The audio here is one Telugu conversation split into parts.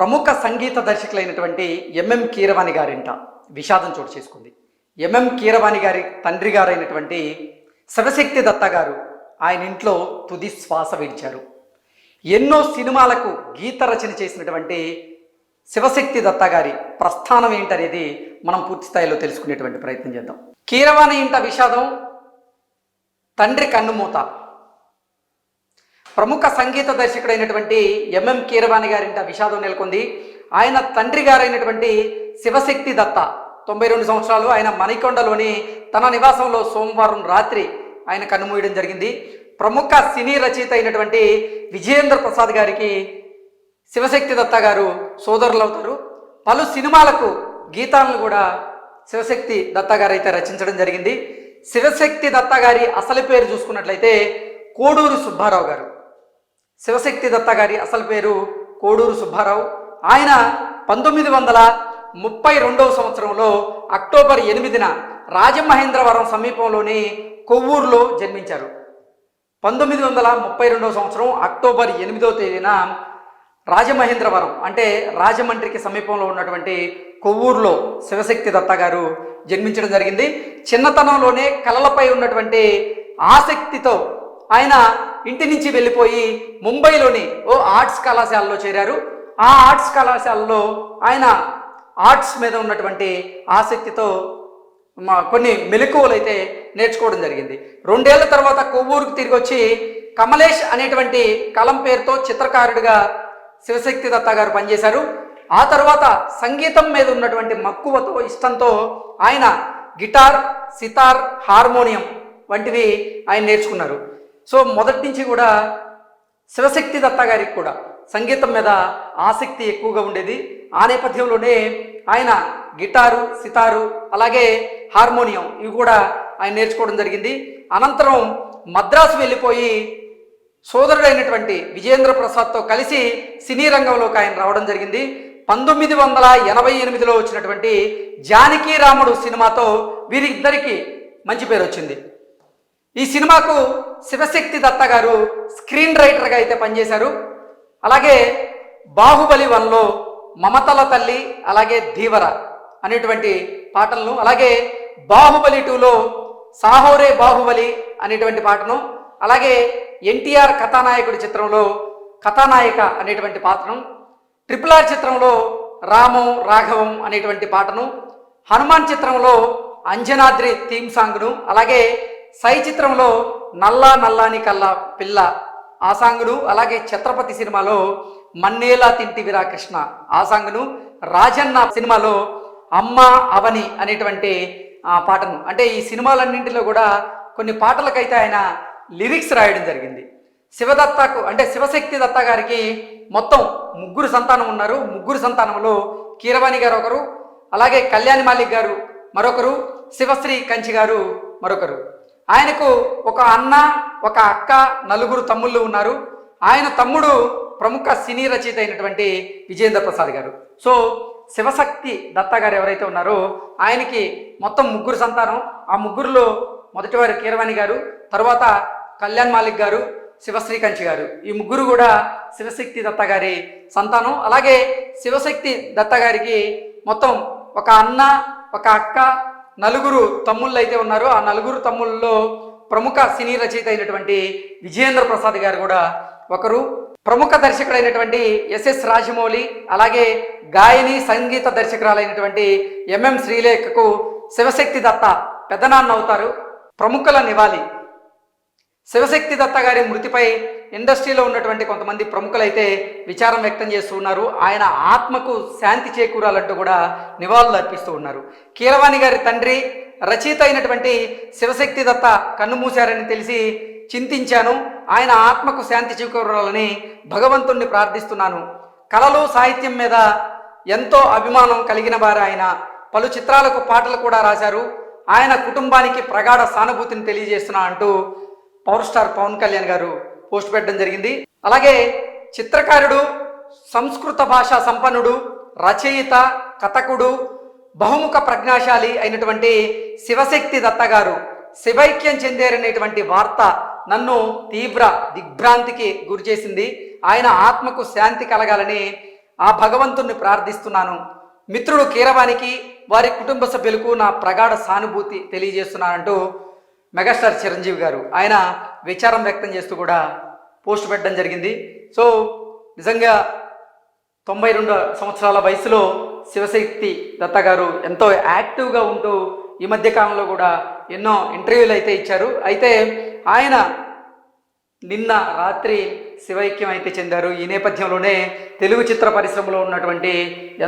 ప్రముఖ సంగీత దర్శకులైనటువంటి ఎంఎం కీరవాణి గారింట విషాదం చోటు చేసుకుంది. ఎంఎం కీరవాణి గారి తండ్రి గారైనటువంటి శివశక్తి దత్త గారు ఆయన ఇంట్లో తుది శ్వాస విడిచారు. ఎన్నో సినిమాలకు గీత రచన చేసినటువంటి శివశక్తి దత్త గారి ప్రస్థానం ఏంటనేది మనం పూర్తి స్థాయిలో తెలుసుకునేటువంటి ప్రయత్నం చేద్దాం. కీరవాణి ఇంట విషాదం తండ్రి కన్నుమూత ప్రముఖ సంగీత దర్శకుడైనటువంటి ఎంఎం కీరవాణి గారింట విషాదం నెలకొంది. ఆయన తండ్రి గారైనటువంటి శివశక్తి దత్త. తొంభై రెండు సంవత్సరాలు ఆయన మణికొండలోని తన నివాసంలో సోమవారం రాత్రి ఆయన కన్నుమూయడం జరిగింది. ప్రముఖ సినీ రచయిత అయినటువంటి విజయేంద్ర ప్రసాద్ గారికి శివశక్తి దత్త గారు సోదరులు అవుతారు పలు సినిమాలకు గీతాలను కూడా శివశక్తి దత్త గారు అయితే రచించడం జరిగింది. శివశక్తి దత్త గారి అసలు పేరు చూసుకున్నట్లయితే కోడూరు సుబ్బారావు గారు. శివశక్తి దత్త గారి అసలు పేరు కోడూరు సుబ్బారావు. ఆయన పంతొమ్మిది వందల ముప్పై రెండవ సంవత్సరంలో అక్టోబర్ ఎనిమిదిన రాజమహేంద్రవరం సమీపంలోని కొవ్వూరులో జన్మించారు. పంతొమ్మిది వందల ముప్పై రెండవ సంవత్సరం అక్టోబర్ ఎనిమిదవ తేదీన రాజమహేంద్రవరం అంటే రాజమండ్రికి సమీపంలో ఉన్నటువంటి కొవ్వూరులో శివశక్తి దత్త గారు జన్మించడం జరిగింది. చిన్నతనంలోనే కళలపై ఉన్నటువంటి ఆసక్తితో ఆయన ఇంటి నుంచి వెళ్ళిపోయి ముంబైలోని ఓ ఆర్ట్స్ కళాశాలలో చేరారు. ఆ ఆర్ట్స్ కళాశాలలో ఆయన ఆర్ట్స్ మీద ఉన్నటువంటి ఆసక్తితో మా కొన్ని మెలకువలు అయితే నేర్చుకోవడం జరిగింది. రెండేళ్ళ తర్వాత కొవ్వూరుకు తిరిగి వచ్చి కమలేష్ అనేటువంటి కలం పేరుతో చిత్రకారుడిగా శివశక్తి దత్త గారు పనిచేశారు. ఆ తర్వాత సంగీతం మీద ఉన్నటువంటి మక్కువతో ఇష్టంతో ఆయన గిటార్ సితార్ హార్మోనియం వంటివి ఆయన నేర్చుకున్నారు. సో మొదటి నుంచి కూడా శివశక్తి దత్త గారికి కూడా సంగీతం మీద ఆసక్తి ఎక్కువగా ఉండేది. ఆ నేపథ్యంలోనే ఆయన గిటారు సితారు అలాగే హార్మోనియం ఇవి కూడా ఆయన నేర్చుకోవడం జరిగింది. అనంతరం మద్రాసు వెళ్ళిపోయి సోదరుడైనటువంటి విజేంద్ర ప్రసాద్తో కలిసి సినీ రంగంలోకి ఆయన రావడం జరిగింది. పంతొమ్మిది వందల ఎనభై ఎనిమిదిలో వచ్చినటువంటి జానకి రాముడు సినిమాతో వీరిద్దరికీ మంచి పేరు వచ్చింది. ఈ సినిమాకు శివశక్తి దత్త గారు స్క్రీన్ రైటర్గా అయితే పనిచేశారు. అలాగే బాహుబలి వన్లో మమతల తల్లి అలాగే ధీవర అనేటువంటి పాటలను అలాగే బాహుబలి టూలో సాహోరే బాహుబలి అనేటువంటి పాటను అలాగే ఎన్టీఆర్ కథానాయకుడి చిత్రంలో కథానాయక అనేటువంటి పాత్రను ట్రిపుల్ ఆర్ చిత్రంలో రామం రాఘవం అనేటువంటి పాటను హనుమాన్ చిత్రంలో అంజనాద్రి థీమ్ సాంగ్ను అలాగే సై చిత్రంలో నల్లా నల్లాని కల్లా పిల్ల ఆ సాంగ్ను అలాగే ఛత్రపతి సినిమాలో మన్నేలా తింటివిరా కృష్ణ ఆ సాంగ్ను రాజన్న సినిమాలో అమ్మ అవని అనేటువంటి పాటను. అంటే ఈ సినిమాలన్నింటిలో కూడా కొన్ని పాటలకైతే ఆయన లిరిక్స్ రాయడం జరిగింది. శివదత్తకు అంటే శివశక్తి దత్త గారికి మొత్తం ముగ్గురు సంతానం ఉన్నారు. ముగ్గురు సంతానంలో కీరవాణి గారు ఒకరు అలాగే కళ్యాణి మాలిక్ గారు మరొకరు శివశ్రీ కంచి గారు మరొకరు. ఆయనకు ఒక అన్న ఒక అక్క నలుగురు తమ్ముళ్ళు ఉన్నారు. ఆయన తమ్ముడు ప్రముఖ సినీ రచయిత అయినటువంటి విజేంద్ర ప్రసాద్ గారు. సో శివశక్తి దత్త గారు ఎవరైతే ఉన్నారో ఆయనకి మొత్తం ముగ్గురు సంతానం. ఆ ముగ్గురులో మొదటివారు కీరవాణి గారు తర్వాత కళ్యాణ్ మాలిక్ గారు శివశ్రీ కంచి గారు. ఈ ముగ్గురు కూడా శివశక్తి దత్త గారి సంతానం. అలాగే శివశక్తి దత్త గారికి మొత్తం ఒక అన్న ఒక అక్క నలుగురు తమ్ముళ్ళు అయితే ఉన్నారు. ఆ నలుగురు తమ్ముళ్ళలో ప్రముఖ సినీ రచయిత అయినటువంటి విజయేంద్ర ప్రసాద్ గారు కూడా ఒకరు. ప్రముఖ దర్శకుడైనటువంటి ఎస్ఎస్ రాజమౌళి అలాగే గాయని సంగీత దర్శకురాలైనటువంటి ఎంఎం శ్రీలేఖకు శివశక్తి దత్త పెద్దనాన్న అవుతారు. ప్రముఖుల నివాళి. శివశక్తి దత్త గారి మృతిపై ఇండస్ట్రీలో ఉన్నటువంటి కొంతమంది ప్రముఖులైతే విచారం వ్యక్తం చేస్తూ ఉన్నారు. ఆయన ఆత్మకు శాంతి చేకూరాలంటూ కూడా నివాళులు అర్పిస్తూ ఉన్నారు. కీలవాణి గారి తండ్రి రచయిత అయినటువంటి శివశక్తి దత్త కన్నుమూశారని తెలిసి చింతించాను. ఆయన ఆత్మకు శాంతి చేకూరాలని భగవంతుణ్ణి ప్రార్థిస్తున్నాను. కళలు సాహిత్యం మీద ఎంతో అభిమానం కలిగిన వారు ఆయన. పలు చిత్రాలకు పాటలు కూడా రాశారు. ఆయన కుటుంబానికి ప్రగాఢ సానుభూతిని తెలియజేస్తున్నా అంటూ పవర్ స్టార్ పవన్ కళ్యాణ్ గారు పోస్ట్ పెట్టడం జరిగింది. అలాగే చిత్రకారుడు సంస్కృత భాషా సంపన్నుడు రచయిత కథకుడు బహుముఖ ప్రజ్ఞాశాలి అయినటువంటి శివశక్తి దత్త గారు శివైక్యం చెందారనేటువంటి వార్త నన్ను తీవ్ర దిగ్భ్రాంతికి గురిచేసింది ఆయన ఆత్మకు శాంతి కలగాలని ఆ భగవంతుణ్ణి ప్రార్థిస్తున్నాను. మిత్రుడు కీరవానికి వారి కుటుంబ సభ్యులకు నా ప్రగాఢ సానుభూతి తెలియజేస్తున్నానంటూ మెగాస్టార్ చిరంజీవి గారు. ఆయన విచారం వ్యక్తం చేస్తూ కూడా పోస్ట్ పెట్టడం జరిగింది. సో నిజంగా తొంభై రెండు సంవత్సరాల వయసులో శివశక్తి దత్త గారు ఎంతో యాక్టివ్గా ఉంటూ ఈ మధ్య కాలంలో కూడా ఎన్నో ఇంటర్వ్యూలు అయితే ఇచ్చారు. అయితే ఆయన నిన్న రాత్రి శివైక్యం అయితే చెందారు. ఈ నేపథ్యంలోనే తెలుగు చిత్ర పరిశ్రమలో ఉన్నటువంటి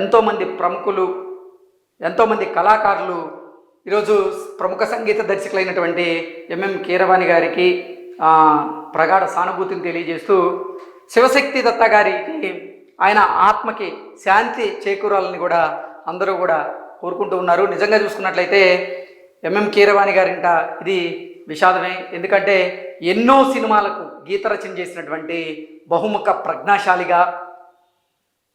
ఎంతోమంది ప్రముఖులు ఎంతోమంది కళాకారులు ఈరోజు ప్రముఖ సంగీత దర్శకులైనటువంటి ఎంఎం కీరవాణి గారికి ప్రగాఢ సానుభూతిని తెలియజేస్తూ శివశక్తి దత్త గారికి ఆయన ఆత్మకి శాంతి చేకూరాలని కూడా అందరూ కూడా కోరుకుంటూ ఉన్నారు. నిజంగా చూసుకున్నట్లయితే ఎంఎం కీరవాణి గారింట ఇది విషాదమే. ఎందుకంటే ఎన్నో సినిమాలకు గీతరచన చేసినటువంటి బహుముఖ ప్రజ్ఞాశాలిగా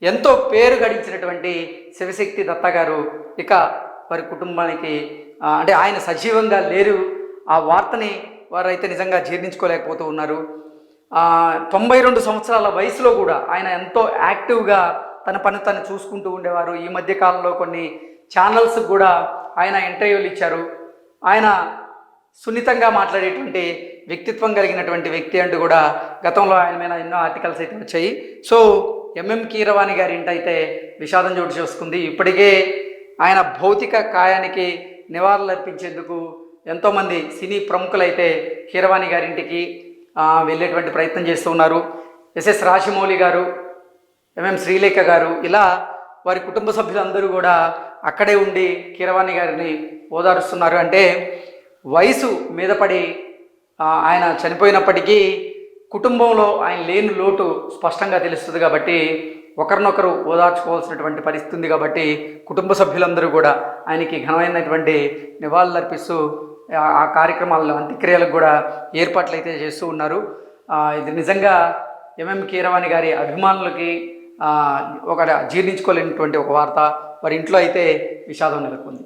ఎంతో పేరు గడించినటువంటి శివశక్తి దత్త గారు ఇక వారి కుటుంబానికి అంటే ఆయన సజీవంగా లేరు. ఆ వార్తని వారైతే నిజంగా జీర్ణించుకోలేకపోతూ ఉన్నారు. తొంభై రెండు సంవత్సరాల వయసులో కూడా ఆయన ఎంతో యాక్టివ్గా తన పని తను చూసుకుంటూ ఉండేవారు. ఈ మధ్య కాలంలో కొన్ని ఛానల్స్ కూడా ఆయన ఇంటర్వ్యూలు ఇచ్చారు. ఆయన సున్నితంగా మాట్లాడేటువంటి వ్యక్తిత్వం కలిగినటువంటి వ్యక్తి అంటూ కూడా గతంలో ఆయన మీద ఎన్నో ఆర్టికల్స్ అయితే వచ్చాయి. సో ఎంఎం కీరవాణి గారి ఇంటైతే విషాదం చోటు చేసుకుంది. ఇప్పటికే ఆయన భౌతిక కాయానికి నివాళులర్పించేందుకు ఎంతోమంది సినీ ప్రముఖులైతే కీరవాణి గారింటికి వెళ్ళేటువంటి ప్రయత్నం చేస్తూ ఉన్నారు. ఎస్ఎస్ రాజమౌళి గారు ఎంఎం శ్రీలేఖ గారు ఇలా వారి కుటుంబ సభ్యులందరూ కూడా అక్కడే ఉండి కీరవాణి గారిని ఓదారుస్తున్నారు. అంటే వయసు మీద పడి ఆయన చనిపోయినప్పటికీ కుటుంబంలో ఆయన లేని లోటు స్పష్టంగా తెలుస్తుంది కాబట్టి ఒకరినొకరు ఓదార్చుకోవాల్సినటువంటి పరిస్థితి ఉంది కాబట్టి కుటుంబ సభ్యులందరూ కూడా ఆయనకి ఘనమైనటువంటి నివాళులు అర్పిస్తూ ఆ- ఆ కార్యక్రమాల్లో అంత్యక్రియలకు కూడా ఏర్పాట్లు అయితే చేస్తూ ఉన్నారు. ఇది నిజంగా ఎంఎం కీరవాణి గారి అభిమానులకి ఒక జీర్ణించుకోలేనటువంటి ఒక వార్త. వారి ఇంట్లో అయితే విషాదం నెలకొంది.